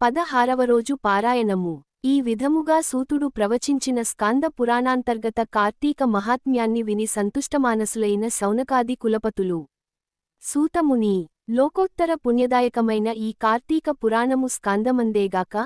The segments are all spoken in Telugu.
పదహారవ రోజు పారాయణము. ఈ విధముగా సూతుడు ప్రవచించిన స్కాంద పురాణాంతర్గత కార్తీక మహాత్మ్యాన్ని విని సంతుష్టమానసులైన శౌనకాది కులపతులు. సూతముని లోకోత్తర పుణ్యదాయకమైన ఈ కార్తీక పురాణము స్కాందమందేగాక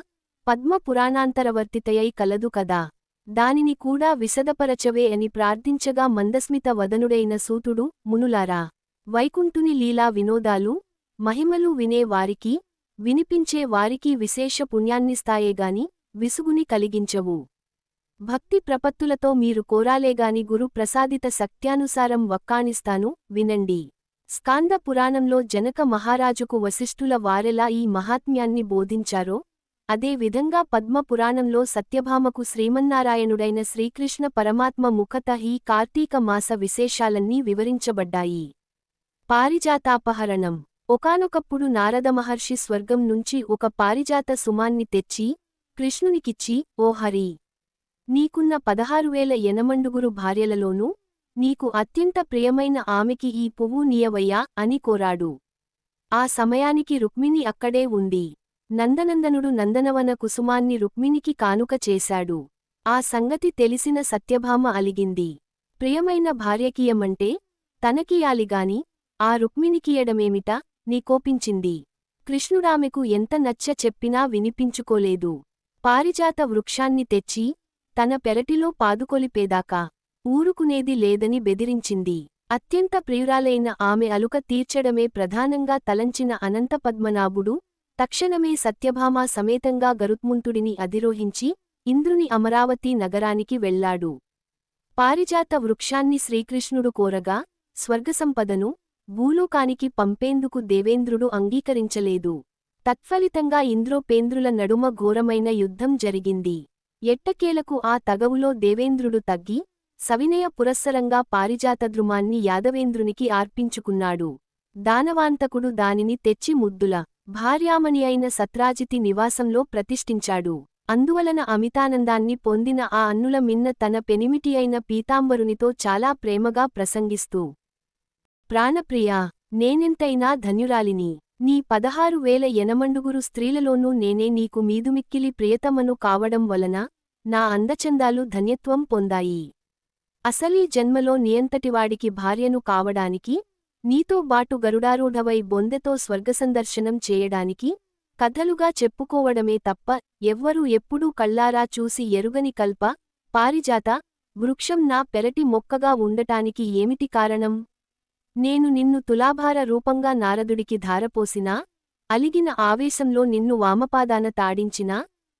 పద్మ పురాణాంతరవర్తితయై కలదు కదా. దానిని కూడా విశదపరచవే అని ప్రార్థించగా మందస్మిత వదనుడైన సూతుడు మునులారా! వైకుంఠుని లీలా వినోదాలు మహిమలు వినే వారికి వినిపించే వారికి విశేష పుణ్యాన్నిస్తాయేగాని విసుగుని కలిగించవు. భక్తి ప్రపత్తులతో మీరు కోరాలేగాని గురు ప్రసాదిత సత్యానుసారం వక్కాణిస్తాను వినండి. స్కాంద పురాణంలో జనక మహారాజుకు వశిష్ఠుల వారెలా ఈ మహాత్మ్యాన్ని బోధించారో అదే విధంగా పద్మ పురాణంలో సత్యభామకు శ్రీమన్నారాయణుడైన శ్రీకృష్ణ పరమాత్మ ముఖత ఈ కార్తీక మాస విశేషాలన్నీ వివరించబడ్డాయి. పారిజాతాపహరణం ఒకానొకప్పుడు నారద మహర్షి స్వర్గం నుంచి ఒక పారిజాత సుమాన్ని తెచ్చి కృష్ణునికిచ్చి ఓ హరి! నీకున్న పదహారువేల ఎనమండుగురు భార్యలలోనూ నీకు అత్యంత ప్రియమైన ఆమెకి ఈ పువ్వు నీయవయ్యా అని కోరాడు. ఆ సమయానికి రుక్మిణి అక్కడే ఉంది. నందనందనుడు నందనవన కుసుమాన్ని రుక్మిణికి కానుక చేశాడు. ఆ సంగతి తెలిసిన సత్యభామ అలిగింది. ప్రియమైన భార్యకియమంటే తనకియాలిగాని ఆ రుక్మిణికియడమేమిటా? కోపించింది కృష్ణుడామెకు ఎంత నచ్చ చెప్పినా వినిపించుకోలేదు. పారిజాత వృక్షాన్ని తెచ్చి తన పెరటిలో పాదుకొలిపేదాకా ఊరుకునేది లేదని బెదిరించింది. అత్యంత ప్రియురాలైన ఆమె అలుక తీర్చడమే ప్రధానంగా తలంచిన అనంతపద్మనాభుడు తక్షణమే సత్యభామా సమేతంగా గరుత్ముంతుడిని అధిరోహించి ఇంద్రుని అమరావతి నగరానికి వెళ్ళాడు పారిజాత వృక్షాన్ని శ్రీకృష్ణుడు కోరగా స్వర్గసంపదను భూలోకానికి పంపేందుకు దేవేంద్రుడు అంగీకరించలేదు. తత్ఫలితంగా ఇంద్రోపేంద్రుల నడుమ ఘోరమైన యుద్ధం జరిగింది. ఎట్టకేలకు ఆ తగవులో దేవేంద్రుడు తగ్గి సవినయ పురస్సరంగా పారిజాతద్రుమాన్ని యాదవేంద్రునికి ఆర్పించుకున్నాడు దానవాంతకుడు దానిని తెచ్చి ముద్దుల భార్యామణి అయిన సత్రాజితి నివాసంలో ప్రతిష్ఠించాడు. అందువలన అమితానందాన్ని పొందిన ఆ అన్నుల మిన్న తన పెనిమిటి అయిన పీతాంబరునితో చాలా ప్రేమగా ప్రసంగిస్తూ ప్రాణప్రియా నేనెంతైనా ధన్యురాలిని నీ పదహారు వేల ఎనమండుగురు స్త్రీలలోనూ నేనే నీకు మీదుమిక్కిలి ప్రియతమను కావడం వలన నా అందచందాలు ధన్యత్వం పొందాయి. అసలీ జన్మలో నియంతటివాడికి భార్యను కావడానికి నీతో బాటు గరుడారూఢవై బొందెతో స్వర్గసందర్శనం చేయడానికి కథలుగా చెప్పుకోవడమే తప్ప ఎవ్వరూ ఎప్పుడూ కళ్ళారా చూసి ఎరుగని కల్ప పారిజాత వృక్షం నా పెరటి మొక్కగా ఉండటానికి ఏమిటి కారణం? నేను నిన్ను తులాభార రూపంగా నారదుడికి ధారపోసినా అలిగిన ఆవేశంలో నిన్ను వామపాదాన తాడించినా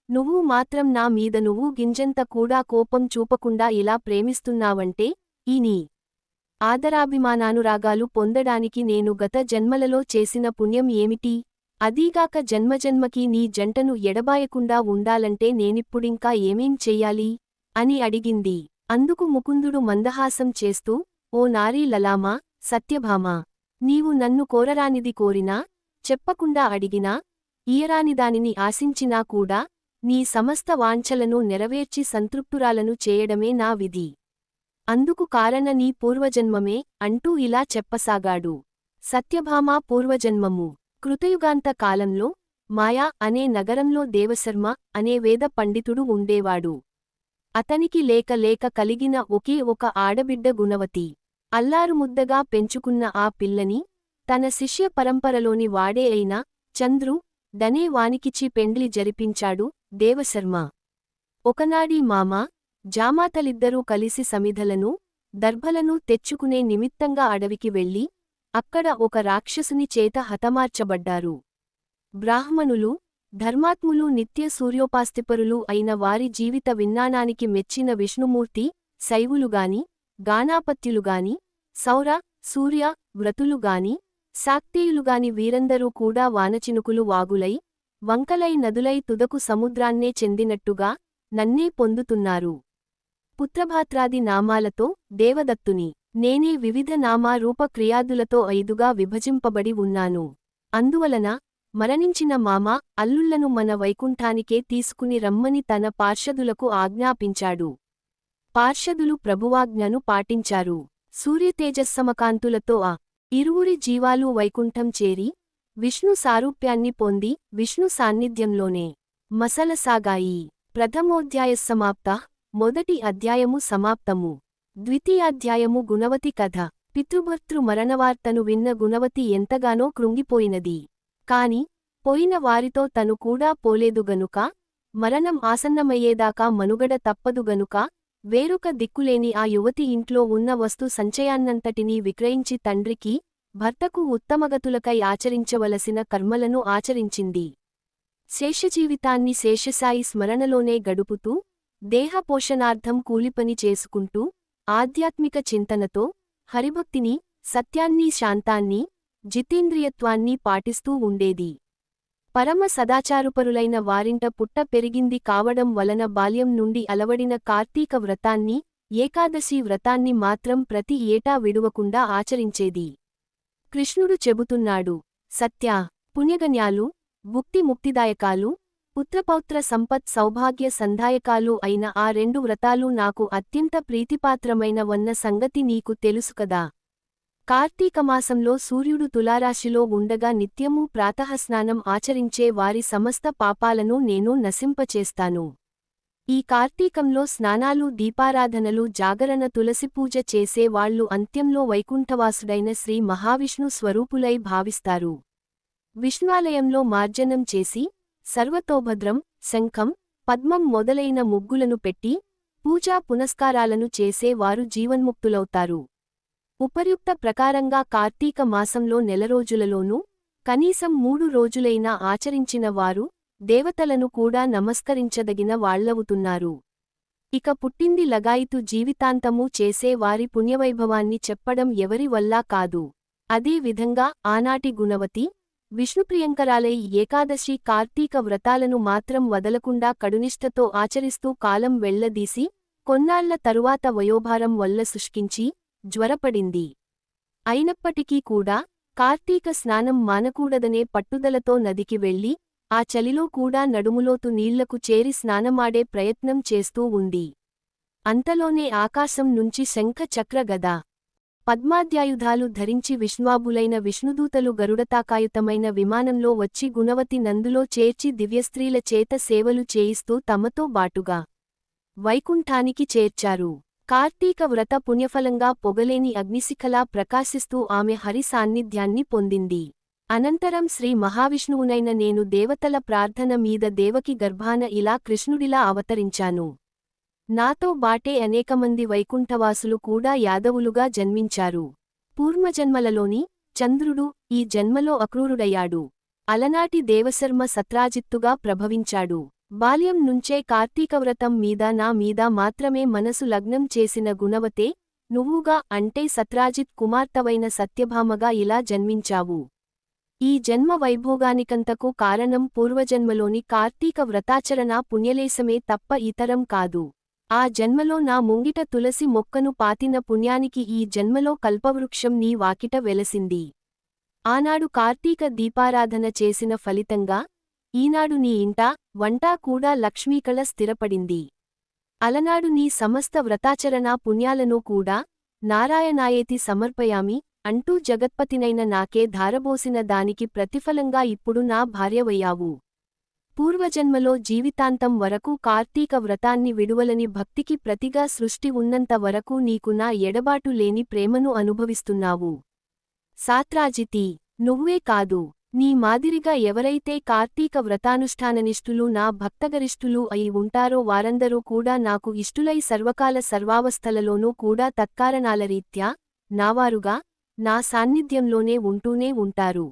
నువ్వు మాత్రం నా మీద నువ్వు గింజంత కూడా కోపం చూపకుండా ఇలా ప్రేమిస్తున్నావంటే ఈ నీ ఆదరాభిమానానురాగాలు పొందడానికి నేను గత జన్మలలో చేసిన పుణ్యం ఏమిటి? అదీగాక జన్మజన్మకి నీ జంటను ఎడబాయకుండా ఉండాలంటే నేనిప్పుడింకా ఏమేం చెయ్యాలి? అని అడిగింది. అందుకు ముకుందుడు మందహాసం చేస్తూ ఓ నారీ లలామా సత్యభామా నీవు నన్ను కోరరానిది కోరినా చెప్పకుండా అడిగినా ఈయరానిదానిని ఆశించినా కూడా నీ సమస్త వాంఛలను నెరవేర్చి సంతృప్తురాలను చేయడమే నా విధి. అందుకు కారణ నీ పూర్వజన్మమే అంటూ ఇలా చెప్పసాగాడు. సత్యభామా పూర్వజన్మము. కృతయుగాంత కాలంలో మాయా అనే నగరంలో దేవశర్మ అనే వేద పండితుడు ఉండేవాడు. అతనికి లేక లేక కలిగిన ఒకే ఒక ఆడబిడ్డ గుణవతి. అల్లారుముద్దగా పెంచుకున్న ఆ పిల్లని తన శిష్య పరంపరలోని వాడే అయిన చంద్రు దనే వానికిచి పెండ్లి జరిపించాడు దేవశర్మ. ఒకనాడీ మామ జామాతలిద్దరూ కలిసి సమిధలను దర్భలను తెచ్చుకునే నిమిత్తంగా అడవికి వెళ్ళి అక్కడ ఒక రాక్షసుని చేత హతమార్చబడ్డారు. బ్రాహ్మణులు ధర్మాత్ములు నిత్య సూర్యోపాస్తిపరులు అయిన వారి జీవిత విజ్ఞానానికి మెచ్చిన విష్ణుమూర్తి శైవులుగాని గానాపత్యులుగాని సౌర సూర్య వ్రతులుగాని శాక్తేయులుగాని వీరందరూ కూడా వానచినుకులు వాగులై వంకలై నదులై తుదకు సముద్రాన్నే చెందినట్టుగా నన్నే పొందుతున్నారు. పుత్రభాత్రాది నామాలతో దేవదత్తుని నేనే వివిధ నామారూప క్రియాదులతో ఐదుగా విభజింపబడి ఉన్నాను. అందువలన మరణించిన మామ అల్లుళ్ళను మన వైకుంఠానికే తీసుకుని రమ్మని తన పార్షదులకు ఆజ్ఞాపించాడు. పార్షదులు ప్రభువాజ్ఞను పాటించారు. సూర్యతేజస్సమకాంతులతో ఆ ఇరువురి జీవాలు వైకుంఠం చేరి విష్ణు సారూప్యాన్ని పొంది విష్ణు సాన్నిధ్యంలోనే మసలసాగాయి. ప్రథమోధ్యాయ సమాప్త మొదటి అధ్యాయము సమాప్తము. ద్వితీయాధ్యాయము గుణవతి కథ. పితృభర్తృ మరణవార్తను విన్న గుణవతి ఎంతగానో కృంగిపోయినది. కాని పోయిన వారితో తను కూడా పోలేదు గనుక మరణం ఆసన్నమయ్యేదాకా మనుగడ తప్పదు గనుక వేరొక దిక్కులేని ఆ యువతి ఇంట్లో ఉన్న వస్తు సంచయాన్నంతటినీ విక్రయించి తండ్రికి భర్తకు ఉత్తమగతులకై ఆచరించవలసిన కర్మలను ఆచరించింది. శేషజీవితాన్ని శేషసాయి స్మరణలోనే గడుపుతూ దేహపోషణార్థం కూలిపని చేసుకుంటూ ఆధ్యాత్మిక చింతనతో హరిభక్తిని సత్యాన్ని శాంతాన్ని జితేంద్రియత్వాన్ని పాటిస్తూ ఉండేది. పరమ సదాచారుపరులైన వారింట పుట్ట పెరిగింది కావడం వలన బాల్యం నుండి అలవడిన కార్తీక వ్రతాన్ని ఏకాదశి వ్రతాన్ని మాత్రం ప్రతి ఏటా విడువకుండా ఆచరించేది. కృష్ణుడు చెబుతున్నాడు సత్య పుణ్యగణ్యాలు భుక్తి ముక్తిదాయకాలు పుత్రపౌత్ర సంపత్ సౌభాగ్య సంధాయకాలు అయిన ఆ రెండు వ్రతాలు నాకు అత్యంత ప్రీతిపాత్రమైనవన్న సంగతి నీకు తెలుసు కదా. కార్తీకమాసంలో సూర్యుడు తులారాశిలో ఉండగా నిత్యమూ ప్రాతఃస్నానం ఆచరించే వారి సమస్త పాపాలను నేను నశింపచేస్తాను. ఈ కార్తీకంలో స్నానాలు దీపారాధనలు జాగరణ తులసిపూజ చేసేవాళ్ళు అంత్యంలో వైకుంఠవాసుడైన శ్రీ మహావిష్ణు స్వరూపులై భావిస్తారు. విష్ణాలయంలో మార్జనం చేసి సర్వతోభద్రం శంఖం పద్మం మొదలైన ముగ్గులను పెట్టి పూజా పునస్కారాలను చేసే వారు జీవన్ముక్తులవుతారు. ఉపర్యుక్త ప్రకారంగా కార్తీక మాసంలో నెలరోజులలోనూ కనీసం మూడు రోజులైనా ఆచరించిన వారు దేవతలను కూడా నమస్కరించదగిన వాళ్ళవుతున్నారు. ఇక పుట్టింది లగాయితు జీవితాంతమూ చేసే వారి పుణ్యవైభవాన్ని చెప్పడం ఎవరి వల్లా కాదు. అదే విధంగా ఆనాటి గుణవతి విష్ణుప్రియంకరాలై ఏకాదశి కార్తీక వ్రతాలను మాత్రం వదలకుండా కడునిష్టతో ఆచరిస్తూ కాలం వెళ్ళదీసి కొన్నాళ్ళ తరువాత వయోభారం వల్ల శుష్కించి జ్వరపడింది. అయినప్పటికీ కూడా కార్తీక స్నానం మానకూడదనే పట్టుదలతో నదికి వెళ్ళి ఆ చలిలో కూడా నడుములోతు నీళ్ళకు చేరి స్నానమాడే ప్రయత్నం చేస్తూ ఉంది. అంతలోనే ఆకాశం నుంచి శంఖ చక్ర గద. పద్మాధ్యాయుధాలు ధరించి విష్ణ్వాబులైన విష్ణుదూతలు గరుడతాకాయుతమైన విమానంలో వచ్చి గుణవతి నందులో చేర్చి దివ్యస్త్రీల చేత సేవలు చేయిస్తూ తమతో బాటుగా వైకుంఠానికి చేర్చారు. కార్తీక వ్రత పుణ్యఫలంగా పొగలేని అగ్నిశిఖలా ప్రకాశిస్తూ ఆమె హరి సాన్నిధ్యాన్ని పొందింది. అనంతరం శ్రీ మహావిష్ణువునైన నేను దేవతల ప్రార్థన మీద దేవకి గర్భాన ఇలా కృష్ణుడిలా అవతరించాను. నాతో బాటే అనేకమంది వైకుంఠవాసులు కూడా యాదవులుగా జన్మించారు. పూర్వజన్మలలోని చంద్రుడు ఈ జన్మలో అక్రూరుడయ్యాడు. అలనాటి దేవశర్మ సత్రాజిత్తుగా ప్రభవించాడు. బాల్యం నుంచే కార్తీకవ్రతం మీద నా మీద మాత్రమే మనసు లగ్నం చేసిన గుణవతే నువ్వుగా అంటే సత్రాజిత్ కుమార్తెవైన సత్యభామగా ఇలా జన్మించావు. ఈ జన్మ వైభోగానికంతకు కారణం పూర్వజన్మలోని కార్తీక వ్రతాచరణ పుణ్యలేశమే తప్ప ఇతరం కాదు. ఆ జన్మలో నా ముంగిట తులసి మొక్కను పాతిన పుణ్యానికి ఈ జన్మలో కల్పవృక్షం నీ వాకిట వెలసింది. ఆనాడు కార్తీక దీపారాధన చేసిన ఫలితంగా ఈనాడు నీ ఇంట వంటా కూడా లక్ష్మీకళ స్థిరపడింది. అలనాడు నీ సమస్త వ్రతాచరణా పుణ్యాలను కూడా నారాయణాయేతి సమర్పయామి అంటూ జగత్పతినైన నాకే ధారబోసిన దానికి ప్రతిఫలంగా ఇప్పుడు నా భార్యవయ్యావు పూర్వజన్మలో జీవితాంతం వరకు కార్తీక వ్రతాన్ని విడువలని భక్తికి ప్రతిగా సృష్టి ఉన్నంత వరకు నీకు నా ఎడబాటు లేని ప్రేమను అనుభవిస్తున్నావు. సాత్రాజితి నువ్వే కాదు నీ మాదిరిగా ఎవరైతే కార్తీక వ్రతానుష్ఠాననిష్ఠులు నా భక్తగరిష్ఠులు అయి ఉంటారో వారందరూ కూడా నాకు ఇష్టులై సర్వకాల సర్వావస్థలలోనూ కూడా తత్కారణాల రీత్యా నావారుగా నా సాన్నిధ్యంలోనే ఉంటూనే ఉంటారు.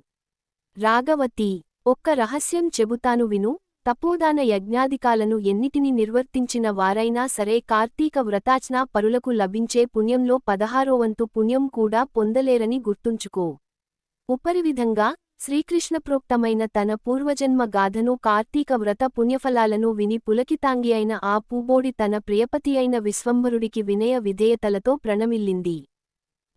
రాగవతి ఒక్క రహస్యం చెబుతాను విను తపోదాన యజ్ఞాధికాలను ఎన్నిటిని నిర్వర్తించిన వారైనా సరే కార్తీక వ్రతాచ్నా పరులకు లభించే పుణ్యంలో పదహారోవంతు పుణ్యం కూడా పొందలేరని గుర్తుంచుకో. ఉపరివిధంగా శ్రీకృష్ణప్రోక్తమైన తన పూర్వజన్మ గాథను కార్తీక వ్రత పుణ్యఫలాలను విని పులకితాంగి అయిన ఆ పూబోడి తన ప్రియపతి అయిన విశ్వంభరుడికి వినయ విధేయతలతో ప్రణమిల్లింది.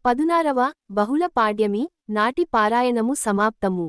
పదునారవ బహుళ పాడ్యమి నాటి పారాయణము సమాప్తము.